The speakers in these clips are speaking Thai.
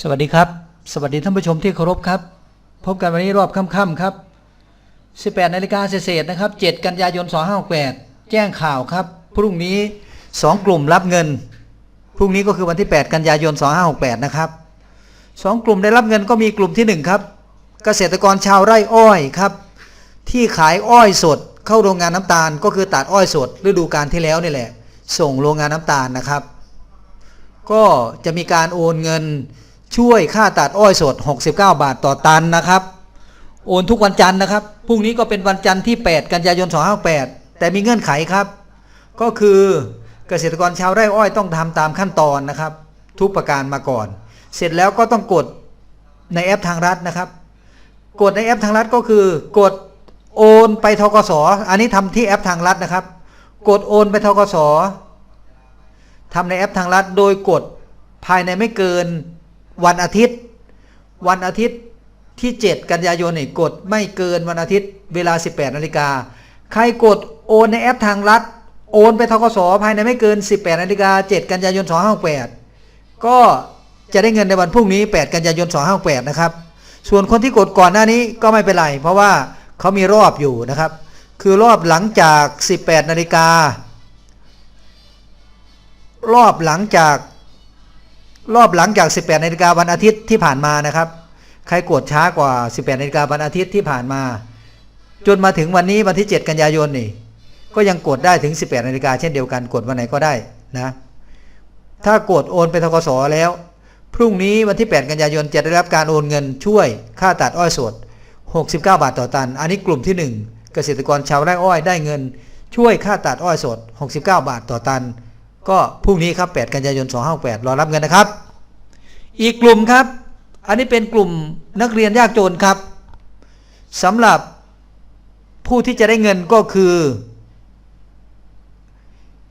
สวัสดีครับ สวัสดีท่านผู้ชมที่เคารพครับ พบกันวันนี้รอบค่ำๆครับ 18นาฬิกาเศษนะครับ 7 กันยายน 2568 แจ้งข่าวครับ พรุ่งนี้ 2 กลุ่มรับเงิน พรุ่งนี้ก็คือวันที่ 8 กันยายน 2568 นะครับ 2 กลุ่มได้รับเงินก็มีกลุ่มที่ 1 ครับ เกษตรกรชาวไร่อ้อยครับ ที่ขายอ้อยสด เข้าโรงงานน้ำตาล ก็คือตัดอ้อยสด ฤดูกาลที่แล้วนี่แหละ ส่งโรงงานน้ำตาลนะครับ ก็จะมีการโอนเงิน ช่วยค่าตัดอ้อยสด 69 บาทต่อตันนะครับ โอนทุกวันจันทร์นะครับพรุ่งนี้ก็เป็นวันจันทร์ที่ 8 กันยายน 258 แต่มีเงื่อนไขครับ ก็คือเกษตรกรชาวไร่อ้อยต้องทำตามขั้นตอนนะครับ ทุกประการมาก่อน เสร็จแล้วก็ต้องกดในแอปทางรัฐนะครับ กดในแอปทางรัฐก็คือกดโอนไปทกสอันนี้ทำที่แอปทางรัฐนะครับ กดโอนไปทกสทำในแอปทางรัฐ โดยกดภายในไม่เกิน วันอาทิตย์ วันอาทิตย์ที่ 7 กันยายนนี่กดไม่เกินวันอาทิตย์เวลา 18นาฬิกาใครกดโอนในแอปทางรัฐ โอนไปทกสภายในไม่เกิน 18นาฬิกา7กันยายน2568ก็จะได้เงินในวันพรุ่งนี้ 8 กันยายน2568นะครับส่วนคนที่กดก่อนหน้านี้ก็ไม่เป็นไร เพราะว่าเขามีรอบอยู่นะครับ คือรอบหลังจาก 18นาฬิการอบหลังจาก รอบหลังจาก 18นาฬิกาวันอาทิตย์ที่ผ่านมานะครับ ใครกดช้ากว่า 18นาฬิกาวันอาทิตย์ที่ผ่านมา จนมาถึงวันนี้วันที่ 7 กันยายนนี่ ก็ยังกดได้ถึง 18นาฬิกาเช่นเดียวกันกดวันไหนก็ได้นะ ถ้ากดโอนไปทกสแล้ว พรุ่งนี้วันที่ 8 กันยายนจะได้รับการโอนเงินช่วยค่าตัดอ้อยสด 69 บาทต่อตัน อันนี้กลุ่มที่ 1 เกษตรกรชาวไร่อ้อยได้เงิน ช่วยค่าตัดอ้อยสด 69 บาทต่อตัน ก็พรุ่งนี้ครับ 8 กันยายน 258 รอรับเงินนะครับ อีกกลุ่มครับ อันนี้เป็นกลุ่มนักเรียนยากจนครับสำหรับผู้ที่จะได้เงินก็คือ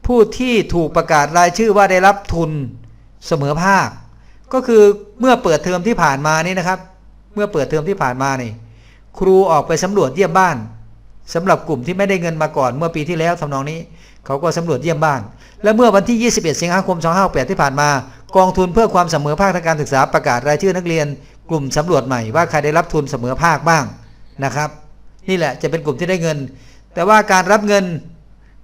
ผู้ที่ถูกประกาศรายชื่อว่าได้รับทุนเสมอภาค ก็คือเมื่อเปิดเทอมที่ผ่านมานี่นะครับ เมื่อเปิดเทอมที่ผ่านมานี่ ครูออกไปสำรวจเยี่ยมบ้านสำหรับกลุ่มที่ไม่ได้เงินมาก่อนเมื่อปีที่แล้วทำนองนี้ เขาก็สำรวจเยี่ยมบ้าน และเมื่อวันที่ 21 สิงหาคม 2568 ที่ผ่านมา กองทุนเพื่อความเสมอภาคทางการศึกษาประกาศรายชื่อนักเรียน กลุ่มสำรวจใหม่ว่าใครได้รับทุนเสมอภาคบ้างนะครับ นี่แหละจะเป็นกลุ่มที่ได้เงิน แต่ว่าการรับเงิน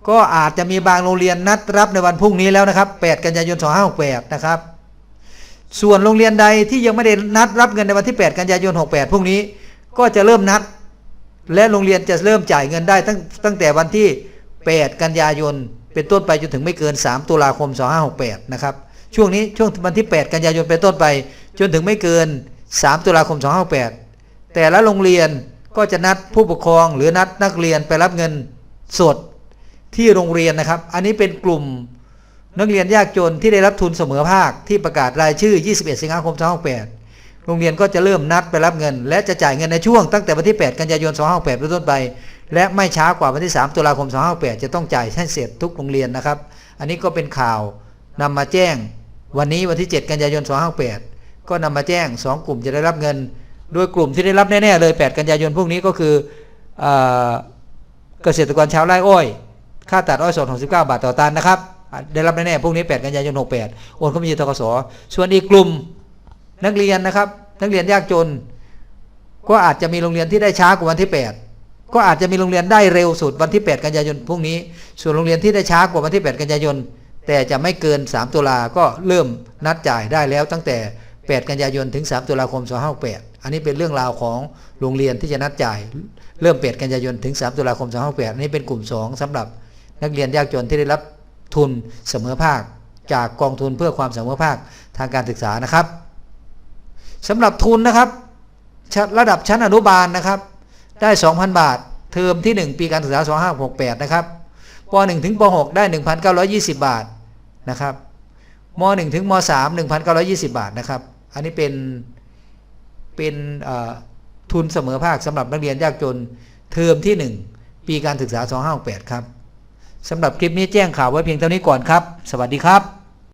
ก็อาจจะมีบางโรงเรียนนัดรับในวันพรุ่งนี้แล้วนะครับ 8 กันยายน 2568 นะครับ ส่วนโรงเรียนใดที่ยังไม่ได้นัดรับเงินในวันที่ 8 กันยายน 68 พรุ่งนี้ ก็จะเริ่มนัด และโรงเรียนจะเริ่มจ่ายเงินได้ตั้งตั้งแต่วันที่ 8 กันยายน เป็นต้นไปจนถึงไม่เกิน 3 ตุลาคม 2568 นะครับ ช่วงนี้ช่วงวันที่ 8 กันยายนเป็นต้นไป จนถึงไม่เกิน 3 ตุลาคม 2568 แต่ละโรงเรียนก็จะนัดผู้ปกครอง หรือนัดนักเรียนไปรับเงินสดที่โรงเรียนนะครับ อันนี้เป็นกลุ่มนักเรียนยากจนที่ได้รับทุนเสมอภาคที่ประกาศรายชื่อ 21 สิงหาคม 2568 โรงเรียนก็จะเริ่มนัดไปรับเงิน และจะจ่ายเงินในช่วงตั้งแต่วันที่ 8 กันยายน 2568 เป็นต้นไป และไม่ช้ากว่าวันที่ 3 ตุลาคม 2568 จะต้องจ่ายให้เสร็จทุกโรงเรียนนะครับ อันนี้ก็เป็นข่าวนำมาแจ้ง วันนี้วันที่ 7 กันยายน 2568 ก็นำมาแจ้ง 2 กลุ่มจะได้รับเงิน โดยกลุ่มที่ได้รับแน่ๆเลย 8 กันยายนพวกนี้ก็คือเอเกษตรกรชาวไร่อ้อย ค่าตัดอ้อยสด 69 บาทต่อตันนะครับได้รับแน่ๆพวกนี้ 8 กันยายน 68 โอนเข้าบัญชีธกสส่วนอีกกลุ่มนักเรียนนะครับ นักเรียนยากจน ก็อาจจะมีโรงเรียนที่ได้ช้ากว่าวันที่ 8 ก็อาจจะมีโรงเรียนได้เร็วสุดวันที่ 8 กันยายนพรุ่งนี้ ส่วนโรงเรียนที่ได้ช้ากว่าวันที่ 8 กันยายน แต่จะไม่เกิน 3 ตุลาก็เริ่มนัดจ่ายได้แล้วตั้งแต่ 8 กันยายนถึง 3 ตุลาคม 2568 อันนี้เป็นเรื่องราวของโรงเรียนที่จะนัดจ่าย เริ่ม 8 กันยายนถึง 3 ตุลาคม 2568 อันนี้เป็นกลุ่ม 2สำหรับนักเรียนยากจนที่ได้รับทุนเสมอภาค จากกองทุนเพื่อความเสมอภาคทางการศึกษานะครับสำหรับทุนนะครับ ระดับชั้นอนุบาลนะครับ ได้2,000 บาท เทอมที่ 1 ปีการศึกษา2568นะครับป .1 ถึงป .6 ได้ 1,920 บาทนะครับม .1 ถึงม .3 1,920 บาทนะครับ อันนี้เป็นเป็นทุนเสมอภาคสำหรับนักเรียนยากจนเทอมที่ 1 ปีการศึกษา2568ครับสำหรับคลิปนี้แจ้งข่าวไว้เพียงเท่านี้ก่อนครับ สวัสดีครับ